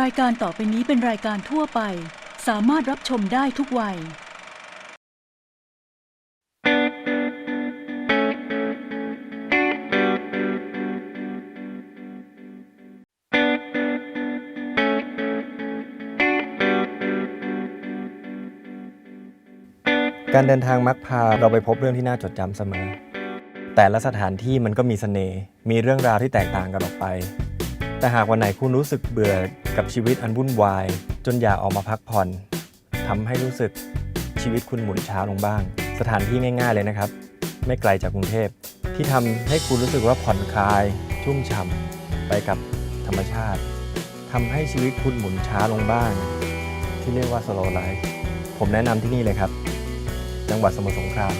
รายการต่อไปนี้เป็นรายการทั่วไป สามารถรับชมได้ทุกวัย การเดินทางมักพาเราไปพบเรื่องที่น่าจดจำเสมอ แต่ละสถานที่มันก็มีเสน่ห์ มีเรื่องราวที่แตกต่างกันออกไป แต่หากวันไหนคุณรู้สึกเบื่อกับชีวิตอันวุ่นวาย จนอยากออกมาพักผ่อนทำให้รู้สึกชีวิตคุณหมุนช้าลงบ้าง สถานที่ง่ายๆเลยนะครับ ไม่ไกลจากกรุงเทพ ที่ทำให้คุณรู้สึกว่าผ่อนคลาย ชุ่มฉ่ำไปกับธรรมชาติทำให้ชีวิตคุณหมุนช้าลงบ้าง ที่เรียกว่า slow life ผมแนะนำที่นี่เลยครับ จังหวัดสมุทรสงคราม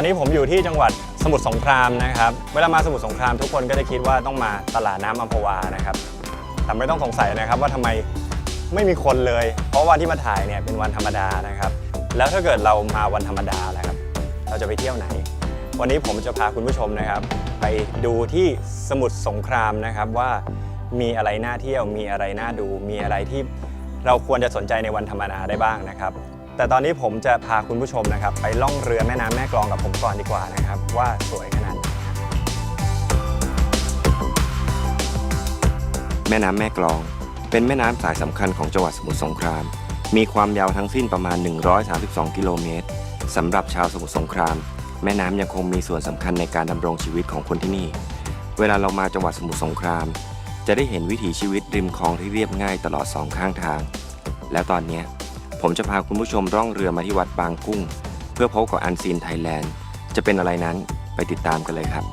อนนี้ผมอยู่ที่จังหวัดสมุทรสงครามนะครับ เวลามาสมุทรสงครามทุกคนก็จะคิดว่าต้องมาตลาดน้ำอัมพวานะครับ แต่ไม่ต้องสงสัยนะครับว่าทำไมไม่มีคนเลย เพราะวันที่มาถ่ายเนี่ยเป็นวันธรรมดานะครับ แล้วถ้าเกิดเรามาวันธรรมดาแล้วครับ เราจะไปเที่ยวไหน วันนี้ผมจะพาคุณผู้ชมนะครับ ไปดูที่สมุทรสงครามนะครับว่ามีอะไรน่าเที่ยว มีอะไรน่าดู มีอะไรที่เราควรจะสนใจในวันธรรมดาได้บ้างนะครับ แต่ตอนนี้ผมจะพาคุณผู้ชมนะครับ ไปล่องเรือแม่น้ำแม่กลองกับผมก่อนดีกว่านะครับ ว่าสวยขนาดไหนครับแม่น้ำแม่กลอง เป็นแม่น้ำสายสำคัญของจังหวัดสมุทรสงคราม มีความยาวทั้งสิ้นประมาณ 132 กิโลเมตรสำหรับชาวสมุทรสงคราม แม่น้ำยังคงมีส่วนสำคัญในการดำรงชีวิตของคนที่นี่ เวลาเรามาจังหวัดสมุทรสงคราม จะได้เห็นวิถีชีวิตริมคลองที่เรียบง่ายตลอดสองข้างทาง แล้วตอนเนี้ย ผมจะพาคุณผู้ชมร่องเรือมาที่วัดบางกุ้ง เพื่อพบกับอันซีนไทยแลนด์ จะเป็นอะไรนั้นไปติดตามกันเลยครับ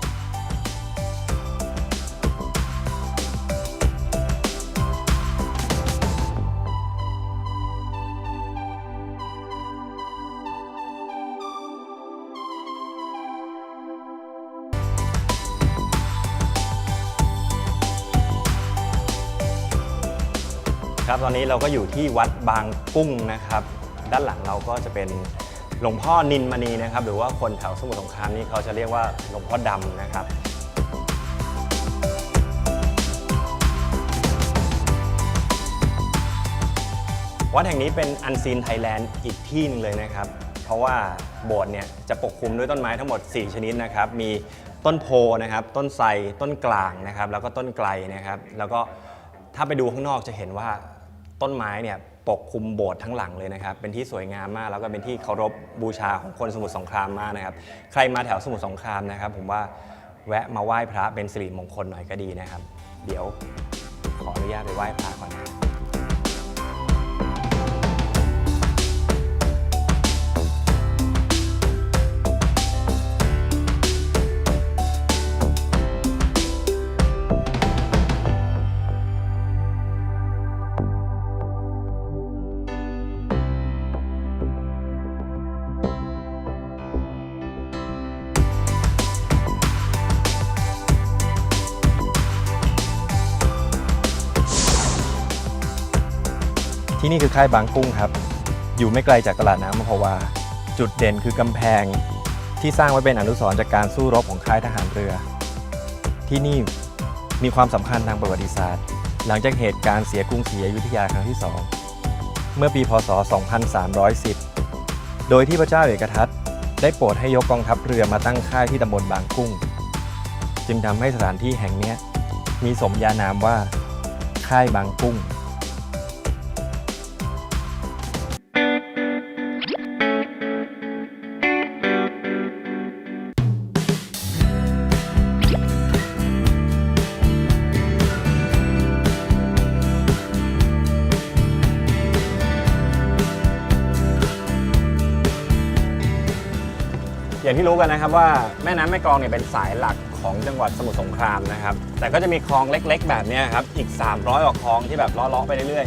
ตอนนี้เราก็อยู่ที่วัดบางกุ้งนะครับ ด้านหลังเราก็จะเป็นหลวงพ่อนินมณีนะครับ หรือว่าคนแถวสมุทรสงครามนี่เขาจะเรียกว่าหลวงพ่อดำนะครับวัดแห่งนี้เป็นอันซีนไทยแลนด์อีกที่หนึงเลยนะครับ เพราะว่าโบสถ์เนี่ยจะปกคลุมด้วยต้นไม้ทั้งหมด 4 ชนิดนะครับ มีต้นโพนะครับ ต้นไทรต้นกลางนะครับ แล้วก็ต้นไกลนะครับ แล้วก็ถ้าไปดูข้างนอกจะเห็นว่า ต้นไม้เนี่ยปกคลุมโบสถ์ทั้งหลังเลยนะครับ เป็นที่สวยงามมาก แล้วก็เป็นที่เคารพบูชาของคนสมุทรสงครามมากนะครับ ใครมาแถวสมุทรสงครามนะครับ ผมว่าแวะมาไหว้พระเป็นสิริมงคลหน่อยก็ดีนะครับ เดี๋ยวขออนุญาตไปไหว้พระก่อนนะ ที่นี่คือค่ายบางกุ้งครับ อยู่ไม่ไกลจากตลาดน้ำมพวา จุดเด่นคือกำแพงที่สร้างไว้เป็นอนุสรณ์จากการสู้รบของค่ายทหารเรือ ที่นี่มีความสำคัญทางประวัติศาสตร์ หลังจากเหตุการณ์เสียกรุงศรีอยุธยาครั้งที่ 2 เมื่อปีพศ 2310 โดยที่พระเจ้าเอกทัตได้โปรดให้ยกกองทัพเรือมาตั้งค่ายที่ตำบลบางกุ้ง จึงทำให้สถานที่แห่งนี้มีสมญานามว่าค่ายบางกุ้ง อย่างที่รู้กันนะครับว่าแม่น้ำแม่กลองเนี่ยเป็นสายหลักของจังหวัดสมุทรสงครามนะครับ แต่ก็จะมีคลองเล็ก ๆ แบบเนี้ยครับอีก 300กว่าคลองที่แบบเลาะๆไปเรื่อย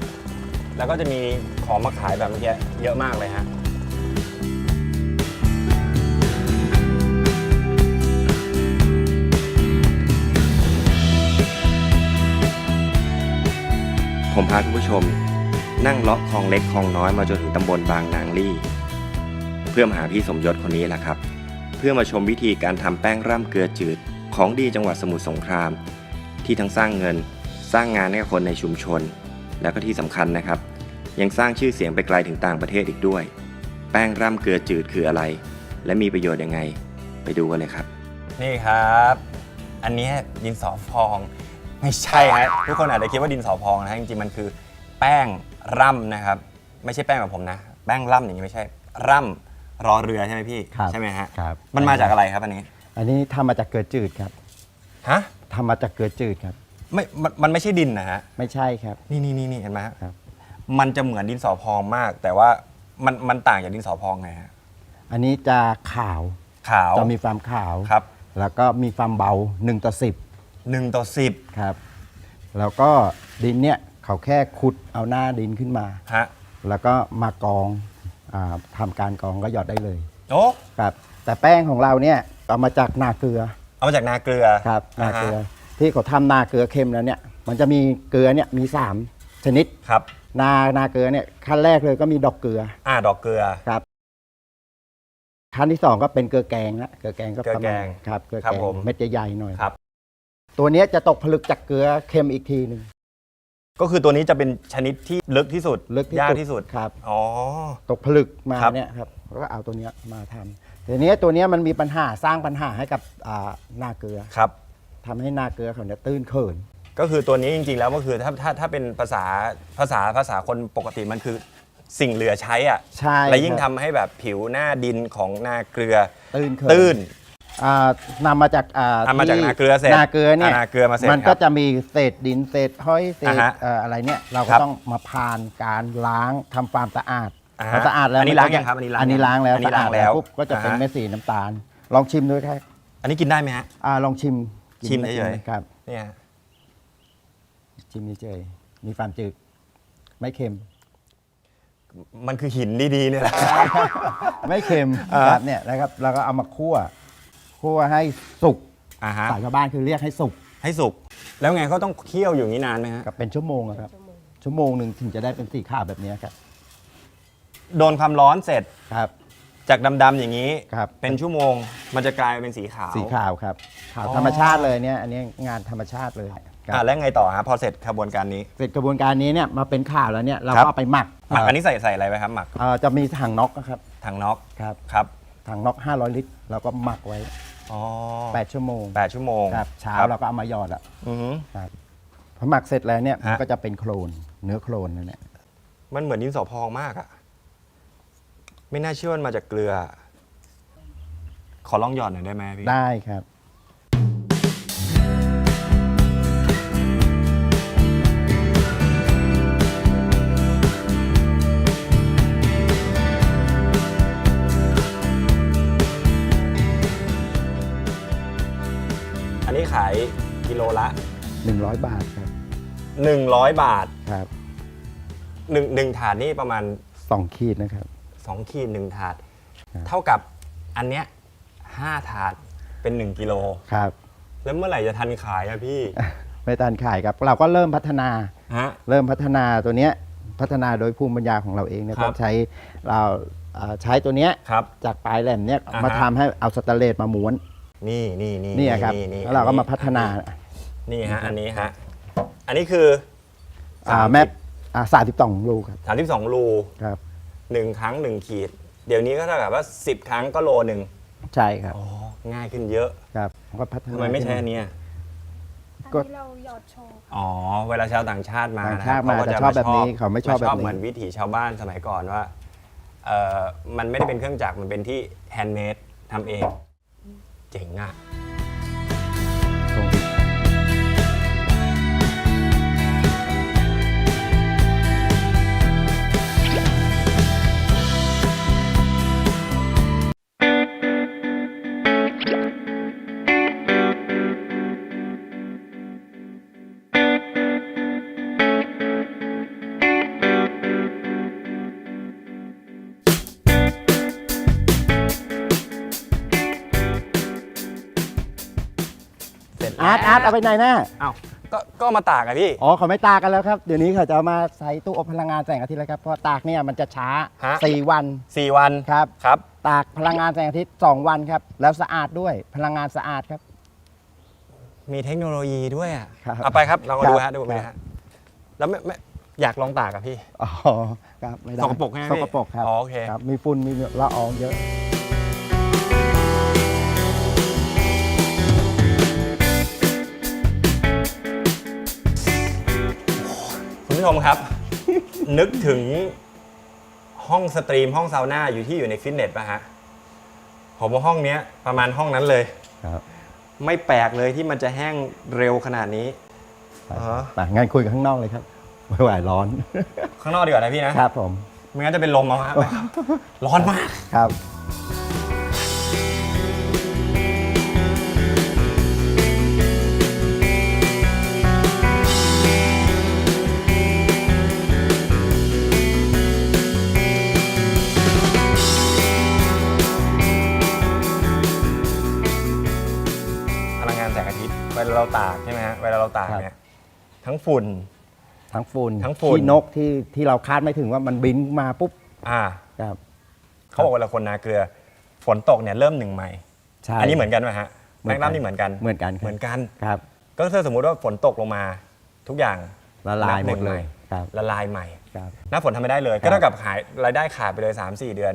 ๆ แล้วก็จะมีของมาขายแบบเมื่อกี้เยอะมากเลยฮะผมพาคุณผู้ชม นั่งเลาะคลองเล็กคลองน้อยมาจนถึงตำบลบางนางลี่ พื่อมาหาพี่สมยศคนนี้แหละครับ เพื่อมาชมวิธีการทำแป้งร่ำเกลือจืดของดีจังหวัดสมุทรสงคราม ที่ทั้งสร้างเงินสร้างงานให้กับคนในชุมชน แล้วก็ที่สำคัญนะครับ ยังสร้างชื่อเสียงไปไกลถึงต่างประเทศอีกด้วย แป้งร่ำเกลือจืดคืออะไร และมีประโยชน์ยังไง ไปดูกันเลยครับ นี่ครับ อันนี้ดินสอพองไม่ใช่ฮะทุกคนอาจจะคิดว่าดินสอพองนะฮะจริงๆมันคือ แป้งร่ำนะครับ ไม่ใช่แป้งแบบผมนะ แป้งร่ำอย่างนี้ไม่ใช่ร่ำ รอเรือใช่ไหมพี่ ครับใช่ไหมฮะ ครับ มันมาจากอะไรครับอันนี้ อันนี้ทำมาจากเกลือจืดครับฮะ ทำมาจากเกลือจืดครับ ไม่มันมันไม่ใช่ดินนะฮะ ไม่ใช่ครับ นี่นี่นี่นี่เห็นไหมฮะครับ มันจะเหมือนดินสอพองมาก แต่ว่ามันมันต่างจากดินสอพองไงฮะ อันนี้จะขาวขาว จะมีความขาวครับ แล้วก็มีความเบา1ต่อหนึ่งต่อสิบ10ครับ แล้วก็ดินเนี่ยเขาแค่ขุดเอาหน้าดินขึ้นมา ฮะ แล้วก็มากอง อาทำการกองก็หยอดได้เลยโอ้ครับ แต่แป้งของเราเนี่ยเอามาจากนาเกลือเอามาจากนาเกลือครับนาเกลือฮะที่เขาทำนาเกลือเค็มแล้วเนี่ยมันจะมีเกลือเนี่ยมีสามชนิดครับ นานาเกลือเนี่ยขั้นแรกเลยก็มีดอกเกลืออ่าดอกเกลือ ครับขั้นที่สองก็เป็นเกลือแกงละเกลือแกงก็เกลือประแกมาณงครับเกลือครับแกงผม เม็ดใหญ่ๆหน่อย ครับ ตัวเนี้ยจะตกผลึกจากเกลือเค็มอีกทีหนึ่ง ก็คือตัวนี้จะเป็นชนิดที่ลึกที่สุดลึกที่ยากสุดที่สุดครับ อ๋อ ตกผลึกมาครับ เนี่ยครับแล้วก็เอาตัวเนี้ยมาทำทีนี้ตัวเนี้ยมันมีปัญหาสร้างปัญหาให้กับอ่านาเกลือครับ ทำให้นาเกลือเขาเนี่ยตื้นเขิน ก็คือตัวนี้จริงๆแล้วก็คือถ้าถ้าถ้าเป็นภาษาภาษาภาษาคนปกติมันคือสิ่งเหลือใช้อะใช่และยิ่งคทำรับให้แบบผิวหน้าดินของนาเกลือตื้นเขิน ตื้น อ่านำมาจากอ่าอะมาจากที่นาเกลือเสร็จนาเกลือเนี่ยอะนาเกลือมาเสร็จมันครัก็บจะมีเศษดินเศษห้อยเศษอ่าฮะเอ่ออะไรเนี่ยเราคก็รับต้องมาผ่านการล้างทำความสะอาดอ่าฮะพอสะอาดแล้วอันนี้มัล้างก็จะยังครับอันนี้ล้างอันนี้ล้างแล้วอันนี้สะอาดล้างแล้วปุ๊บก็จะเป็นอ่าฮะ เม็ดสีน้ำตาล ลองชิมดูครับอันนี้กินได้ไหมฮะ อ่าลองชิมกินชิมไหเฉยๆ ครับ เนี่ยฮะชิมเฉยๆมีความจืดไม่เค็ม มันคือหินดีๆเนี่ยแหละ ไม่เค็มอ่า ครับเนี่ยนะครับเราก็เอามาคั่ว คั่วให้สุกอ่าฮะสายชาวบ้านคือเรียกให้สุกให้สุก แล้วไงก็ต้องเคี่ยวอยู่อย่างนี้นานไหมฮะกับเป็นชั่วโมงอะครับ ชั่วโมงหนึ่งถึงจะได้เป็นสีขาวแบบนี้ครับโดนความร้อนเสร็จครับ จากดำๆอย่างนี้ ครับ เป็นชั่วโมงมันจะกลายเป็นสีขาว สีขาวครับขาวอ๋อธรรมชาติเลยเนี่ยอันนี้งานธรรมชาติเลยครับอะแล้วไงต่อฮะพอเสร็จกระบวนการนี้ เสร็จกระบวนการนี้เนี่ยมาเป็นข่าวแล้วเนี่ยเราครับก็เอาไปหมักหมักอันเนี้ใส่ใส่อะไรไปครับหมักอ่อจะมีถังน็อกนะครับถังน็อกครับครับ ถังน็อก500 ลิตรเราก็หมักไว้ อ๋อ8 ชั่วโมงแปดชั่วโมงครับเช้าครับเราก็เอามาหยอดอะอือหือ ครับพอหมักเสร็จแล้วเนี่ยมันฮะก็จะเป็นโคลนเนื้อโคลนนั่นแหละมันเหมือนดินสอพองมากอะไม่น่าเชื่อว่ามันมาจากเกลือ ขอลองหยอดหน่อยได้ไหมพี่ได้ครับ นนี้ขายกิโลละ 100 บาทครับ100 บาทครับหนึ่งหนึ่งถาดนี่ประมาณ2ขีดนะครับ 2 ขีดหนึ่งถาดครับเท่ากับอันเนี้ยห้าถาดเป็น 1 กิโล ครับ แล้วเมื่อไหร่จะทันขายอะพี่ ไม่ตันขายครับ เราก็เริ่มพัฒนา ฮะ เริ่มพัฒนาตัวเนี้ยพัฒนาโดยภูมิปัญญาของเราเองเนี่ยครัก็บใช้เราเอ่อใช้ตัวเนี้ยครับ จากปลายแหลมเนี่ยอ่าฮะ มาทำให้เอาสแตนเลสมาม้วน นี่นี่นี่นี่ครับนี่แล้วเราก็มาพัฒนานี่ฮะอันนี้ฮะอันนี้คืออ่าแม่สามสิบสองลูกครับสามสิบสองรูครับหนึ่งครั้งหนึ่งขีด เดี๋ยวนี้ก็เท่ากับว่า10ครั้งก็โลหนึ่งใช่ครับอ๋อง่ายขึ้นเยอะครับผมก็พัฒนาทำไมไม่ใช้อันเนี้ยอันก็นี้เราหยอดโชว์อ๋อ เวลาชาวต่างชาติมาต่างนะคชารับติมาก็จะชอบแบบนี้เขาไม่ชอบแบบนี้เหมือนวิถีชาวบ้านสมัยก่อนว่าเอ่อมันไม่ได้เป็นเครื่องจักรมันเป็นที่แฮนด์เมดทำเอง เจ๋งอะ ร์ตอาร์ตเอาไปไหนแน่เอ้าก็ก็เอามาตากอะพี่ อ๋อเขาไม่ตากกันแล้วครับ เดี๋ยวนี้เขาจะเอามาใส่ตู้อบพลังงานแสงอาทิตย์แล้วครับ เพราะตากเนี่ยมันจะช้า ฮะ 4 วันสี่วันครับ ครับ ตากพลังงานแสงอาทิตย์ 2 วันครับ แล้วสะอาดด้วย พลังงานสะอาดครับ มีเทคโนโลยีด้วยอะครับเอาไปครับลองมาดูครัฮะบดูไปฮะแล้วไม่ไม่อยากลองตากกับพี่ อ๋อ ครับ ไม่ได้สกปรกใช่ไหมสพี่กปรกครับอ๋อโอเคครับ มีฝุ่น มีละอองเยอะ ชมครับ นึกถึงห้องสตรีมห้องซาวน่าอยู่ที่อยู่ในฟิตเนสป่ะฮะผมว่าห้องเนี้ยประมาณห้องนั้นเลย ครับไม่แปลกเลยที่มันจะแห้งเร็วขนาดนี้อ๋อ ไปงั้นคุยกันข้างนอกเลยครับไม่ไหวร้อน ข้างนอกดีกว่านะพี่นะครับผม ไม่งั้นจะเป็นลมเอาฮะร้อนมาก ครับ ตากใช่ไหมฮะเวลาเราตากเนี่ยทั้งฝุ่น ทั้งฝุ่นทั้งฝุ่น ที่นกที่ที่เราคาดไม่ถึงว่ามันบินมาปุ๊บอ่าครับ เขาบอกเวลาคนนาเกลือ ฝนตกเนี่ยเริ่มหนึ่งใหม่ ใช่อันนี้เหมือนกันไหมฮะเหมืแมอนงกันน้ำนี่เหมือนกันเหมือนกันครับ เหมือนกัน ครับ ก็ถ้าสมมุติว่าฝนตกลงมาทุกอย่างละลายหมดนับนึ่งเลยใหครับ ละลายใหม่ครับ หน้าฝนทำไม่ได้เลยครับก็เท่ากับขายรายได้ขาดไปเลย 3-4 เดือน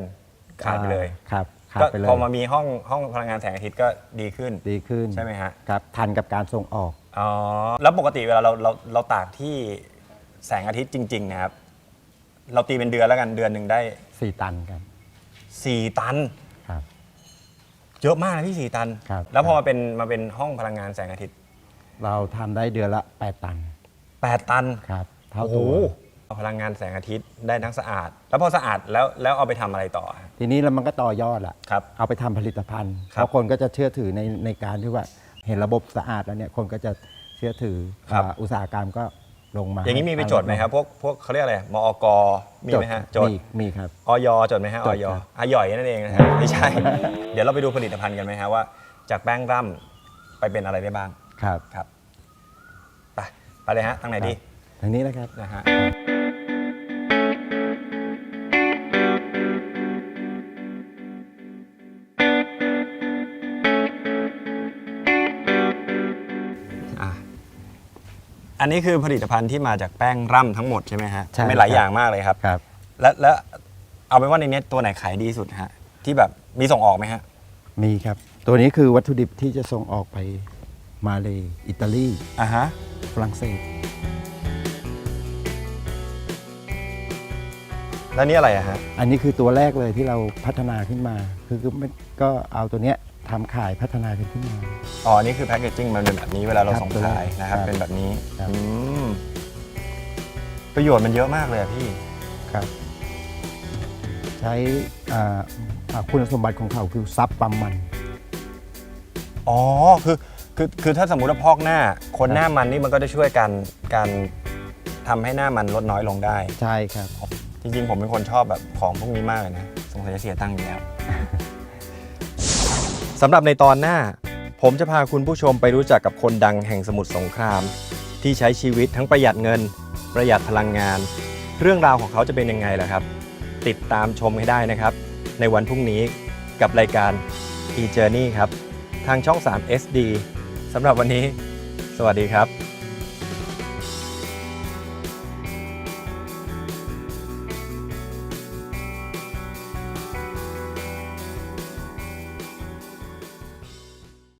ขาดไปเลยอ่าครับ ขาดก็ไปเลย พอมามีห้องห้องพลังงานแสงอาทิตย์ก็ดีขึ้น ดีขึ้นใช่ไหมฮะ ครับทันกับการส่งออก อ๋อ แล้วปกติเวลาเราเราเราตากที่แสงอาทิตย์จริง ๆ นะครับ เราตีเป็นเดือนแล้วกันเดือนหนึ่งได้ 4 ตันครับ4 ตัน ครับ เยอะมากนะพี่ 4 ตัน ครับ แล้วพอมาเป็นมาเป็นห้องพลังงานแสงอาทิตย์เราทำได้เดือนละ 8 ตัน 8 ตัน ครับ เท่าโอ้โหตัว พลังงานแสงอาทิตย์ได้ทั้งสะอาด แล้วพอสะอาดแล้วแล้วเอาไปทำอะไรต่อฮะ ทีนี้แล้วมันก็ต่อยอดละครับ เอาไปทำผลิตภัณฑ์ครับเพราะคนก็จะเชื่อถือในในการที่ว่าเห็นระบบสะอาดแล้วเนี่ยคนก็จะเชื่อถือครับ อ่าอุตสาหกรรมก็ลงมาอย่างนี้มีไปจดไหมครับพวกพวกเขาเรียกอะไรมอกมีไหมฮะจด มีมีครับ ออยจดไหมฮะจอดอยครับอาย่อยนั่นเองนะฮะไม่ใช่ เดี๋ยวเราไปดูผลิตภัณฑ์กันไหมฮะว่า จากแป้งร่ำไปเป็นอะไรได้บ้างครับครับไปไปเลยฮะทางไหนดีทางนี้นะครับ นะฮะอะ อันนี้คือผลิตภัณฑ์ที่มาจากแป้งร่ำทั้งหมดใช่ไหมฮะใช่มีหลายครับ อย่างมากเลยครับ ครับ และและเอาเป็นว่าในเนี้ยตัวไหนขายดีสุดฮะที่แบบมีส่งออกไหมฮะ มีครับ ตัวนี้คือวัตถุดิบที่จะส่งออกไปมาเลอิตาลีอ่าฮะ ฝรั่งเศส แล้วนี่อะไรอะฮะ อันนี้คือตัวแรกเลยที่เราพัฒนาขึ้นมา คือคือไม่ก็เอาตัวเนี้ย ทำขายพัฒนากันขึ้นมา อ๋อนี่คือแพคเกจจิ้งมันเป็นแบบนี้เวลาเราครับส่งตัวแรกขายนะครับ ครับเป็นแบบนี้ครับ อืมประโยชน์มันเยอะมากเลยอะพี่ ครับ ใช้อ่าอ่าคุณสมบัติของเขาคือซับปั๊มมัน อ๋อ คือ คือ คือถ้าสมมุติว่าพอกหน้า คนหน้ามันนี่มันก็จะช่วยกัน การทำให้หน้ามันลดน้อยลงได้ ใช่ครับ จริงๆ ผมเป็นคนชอบแบบของพวกนี้มากเลยนะ สงสัยจะเสียตังค์อยู่แล้ว สำหรับในตอนหน้า ผมจะพาคุณผู้ชมไปรู้จักกับคนดังแห่งสมุทรสงคราม ที่ใช้ชีวิตทั้งประหยัดเงิน ประหยัดพลังงาน เรื่องราวของเขาจะเป็นยังไงล่ะครับ ติดตามชมให้ได้นะครับ ในวันพรุ่งนี้กับรายการ e-journey ครับ ทางช่อง 3 SD สำหรับวันนี้ สวัสดีครับ